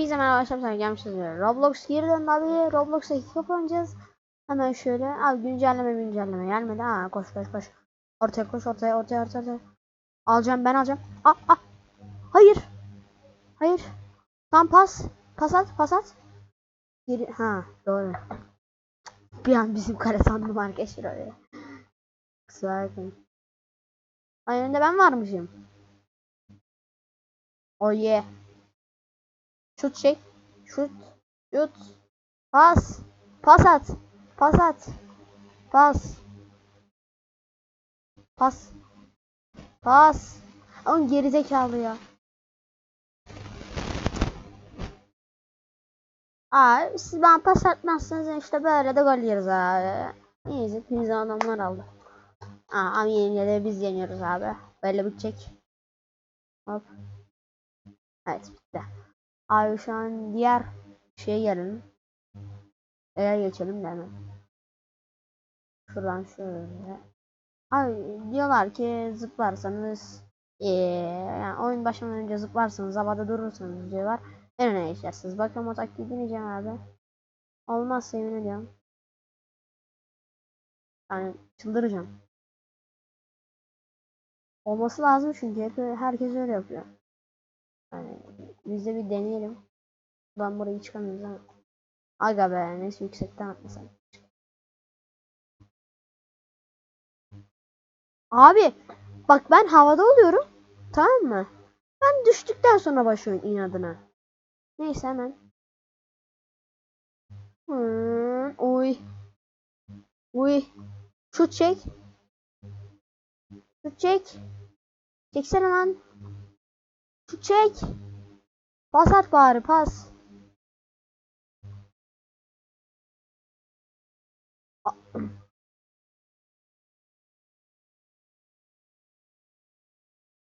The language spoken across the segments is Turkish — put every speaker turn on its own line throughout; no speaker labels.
Hepinize merhaba arkadaşlar gelmişiz. Roblox geri döndü abi. Roblox'a kick oynayacağız. Hemen şöyle. Abi güncelleme güncelleme gelmedi. Ha koş koş koş. Ortaya koş ortaya ortaya ortaya. ortaya. Alacağım ben alacağım. Ah ah. Hayır. Hayır. Tam pas. Pas at pas at. Geri. Ha doğru. Bir an bizim kare sandım arkadaşlar öyle. Kusura bakmayın. Ay önünde ben varmışım. Oh yeah. Şut çek. Şut. Şut. Pas. Pas at. Pas at. Pas. Pas. Pas. Ama gerizekalı ya. Aa, siz bana pas atmazsınız işte böyle de gol yeriz abi. İyiyiz. Biz adamlar aldı. Aa, ama yine de biz yeniyoruz abi. Böyle bitecek. Hop. Evet bitti. Abi şu an diğer şeye gelelim. Eğer geçelim de hemen. Şuradan şöyle. Abi diyorlar ki zıplarsanız ee, yani oyun başlamadan önce zıplarsanız havada durursanız diyorlar. En öne geçersiniz. Bakın o taktiği deneyeceğim abi. Olmazsa yemin ediyorum. Yani çıldıracağım. Olması lazım çünkü herkes öyle yapıyor. Yani biz de bir deneyelim. Ben burayı çıkamıyoruz ama. Aga be neyse yüksekten atmasam. Abi bak ben havada oluyorum. Tamam mı? Ben düştükten sonra başlıyorum inadına. Neyse hemen. Hmm, uy. Uy. Şut çek. Şut çek. Çeksene lan. Şut çek. Pas at bari pas.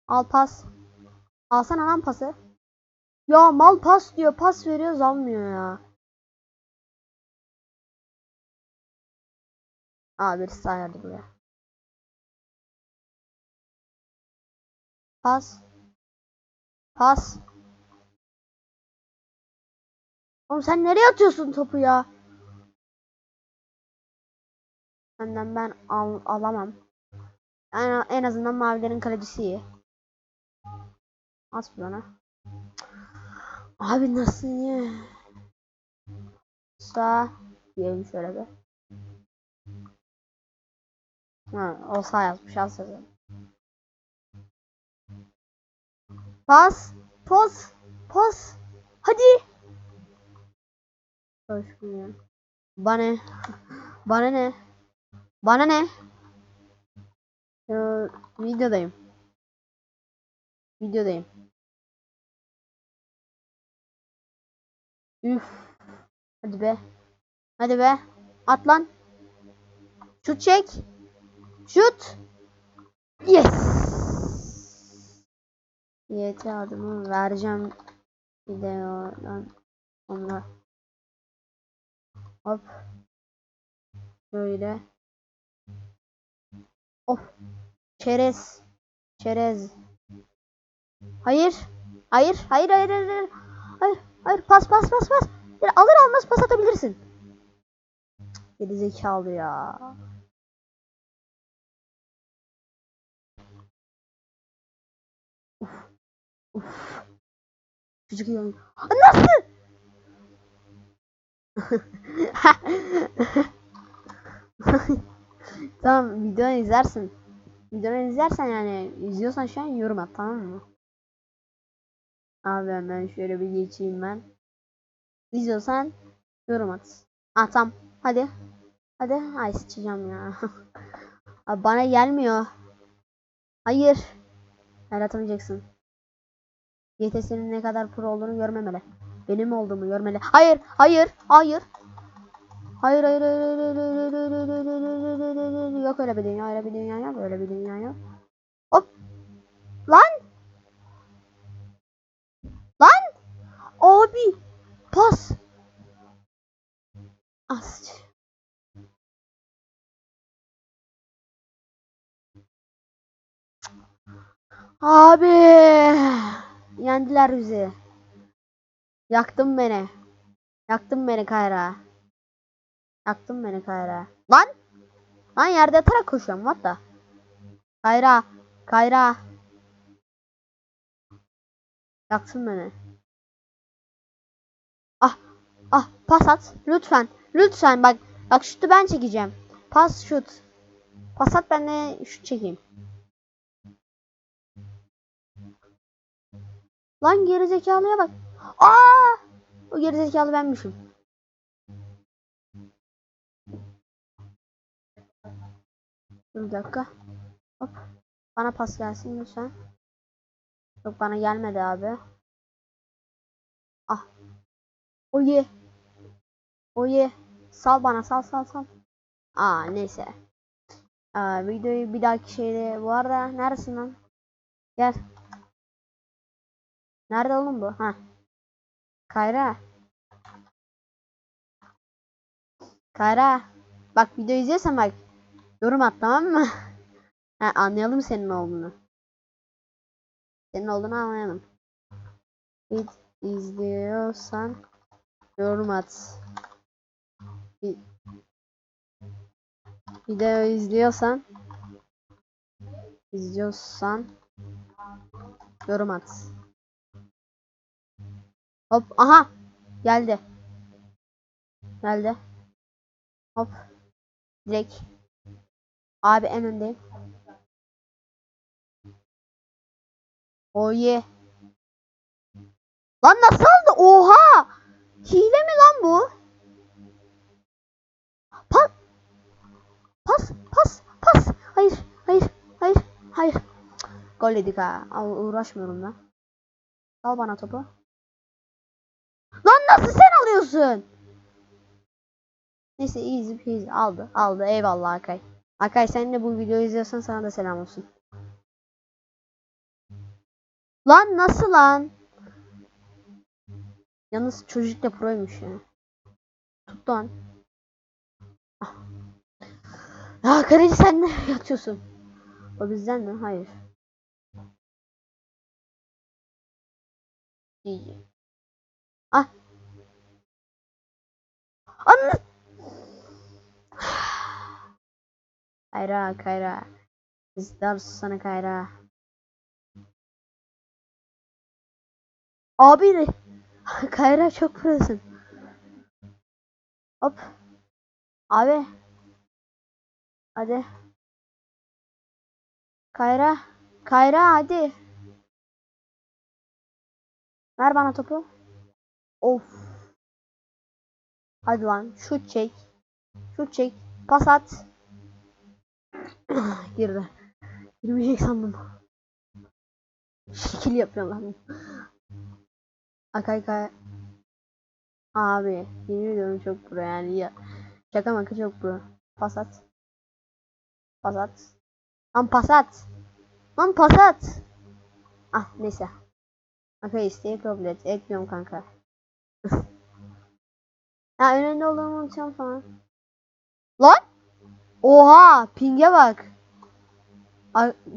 Al pas. Alsana lan pası. Ya mal pas diyor. Pas veriyoruz almıyor ya. Aa birisi ayardı buraya. Pas. Pas. Oğlum sen nereye atıyorsun topu ya? Senden ben al alamam. En, en azından mavilerin kalecisi iyi. At bana. Abi nasıl ya? Sağ diyelim şöyle bir. Ha, o sağ yazmış az yazalım. Pas, pas, pas. Hadi. Coşmuyor. Bana? Bana ne? Bana ne? Ee, videodayım. Videodayım. Üf. Hadi be. Hadi be. At lan. Şut çek. Şut. Yes. GT adımı vereceğim videodan onlar. Hop. Böyle. Of. Çerez. Çerez. Hayır. Hayır. Hayır. Hayır. Hayır. Hayır. Hayır. hayır. Pas pas pas pas. Yani alır almaz pas atabilirsin. Geri zekalı ya. Uf. Çocuk. Nasıl? tamam videoyu izlersin. Videoyu izlersen yani izliyorsan şu an yorum at tamam mı? Abi hemen şöyle bir geçeyim ben. İzliyorsan yorum at. Ah tamam hadi. Hadi ay sıçacağım ya. Abi bana gelmiyor. Hayır. El atamayacaksın. YTS'nin ne kadar pro olduğunu görmemeli. Benim olduğumu görmeli. Hayır, hayır, hayır. Hayır, hayır, hayır, hayır, hayır, hayır, hayır, hayır, hayır, hayır, hayır, hayır, hayır. Yok öyle bir dünya, öyle bir dünya yok, öyle bir dünya yok. Hop. Lan. Lan. Abi. Pas. As. Abi. Yendiler bizi. Yaktın beni. Yaktın beni Kayra. Yaktın beni Kayra. Lan! Lan yerde yatarak koşuyorum. What the? Kayra. Kayra. Yaksın beni. Ah. Ah. Pas at. Lütfen. Lütfen bak. Bak şutu ben çekeceğim. Pas şut. Pas at ben de şut çekeyim. Lan gerizekalıya bak. Aa! O gerizekalı benmişim. Dur bir dakika. Hop. Bana pas gelsin lütfen. Yok bana gelmedi abi. Ah. Oye. Oye. Sal bana sal sal sal. Aa neyse. Aa, videoyu bir dahaki şeyde bu arada neresin lan? Gel. Nerede oğlum bu? Ha. Kayra. Kayra. Bak video izliyorsan bak. Yorum at tamam mı? ha, anlayalım senin olduğunu. Senin olduğunu anlayalım. Vid izliyorsan yorum at. Vi- Video izliyorsan izliyorsan yorum at. Hop aha geldi. Geldi. Hop. Direkt. Abi en öndeyim. Oye. Lan nasıl oldu? Oha! Hile mi lan bu? Pas. Pas, pas, pas. Hayır, hayır, hayır, hayır. Gol yedik ha. Uğraşmıyorum ben. Al bana topu. Lan nasıl sen alıyorsun? Neyse easy peasy aldı. Aldı. Eyvallah Akay. Akay sen de bu videoyu izliyorsan sana da selam olsun. Lan nasıl lan? Yalnız çocuk da proymuş ya. Tut lan. Ah. Ya kaleci sen ne yatıyorsun? O bizden mi? Hayır. İyi. Ah. Anne. Kayra Kayra. İzler sana Kayra. Abi. Kayra çok prosun. Hop. Abi. Hadi. Kayra. Kayra hadi. Ver bana topu. Of. Hadi lan. Şut çek. Şut çek. Pas at. Girdi. Girmeyecek sandım. Şekil yapıyor lan. Akay kay. Abi yemin ediyorum çok pro yani ya. Şaka maka çok pro. Pas at. Pas at. Lan pas at. Lan pas at. Ah neyse. Akay isteği kabul et. Etmiyorum kanka. Ha önünde olduğumu unutacağım falan. Lan! Oha! Ping'e bak.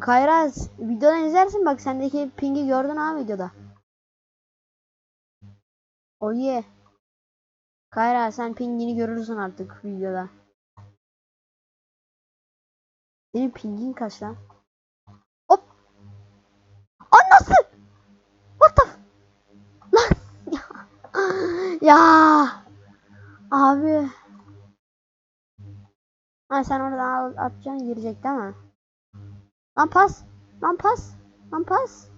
Kayraz videodan izlersin bak sendeki ping'i gördün ha videoda. Oye. Kayra sen pingini görürsün artık videoda. Senin pingin kaç lan? Hop. Aa nasıl? What the f- Lan ya. Ya. Abi. Ha sen oradan atacaksın girecek değil mi? Lan pas. Lan pas. Lan pas.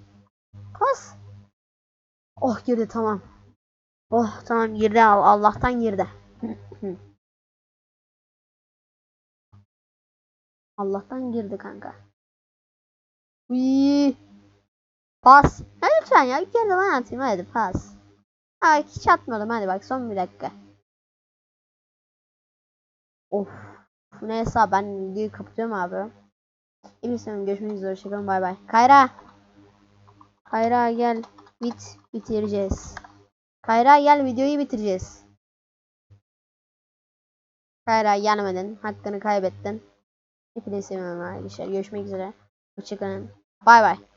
Pas. Oh girdi tamam. Oh tamam girdi al Allah'tan girdi. Allah'tan girdi kanka. Uyyy. Pas. Ya lütfen ya bir kere de atayım hadi pas. Ha hiç atmadım hadi bak son bir dakika. Of. Neyse ben videoyu kapatıyorum abi. İyi? Görüşmek üzere. Hoşçakalın. Bay bay. Kayra. Kayra gel. Bit. Bitireceğiz. Kayra gel videoyu bitireceğiz. Kayra gelmedin. Hakkını kaybettin. Hepinizi seviyorum arkadaşlar. Görüşmek üzere. Hoşçakalın. Bay bay.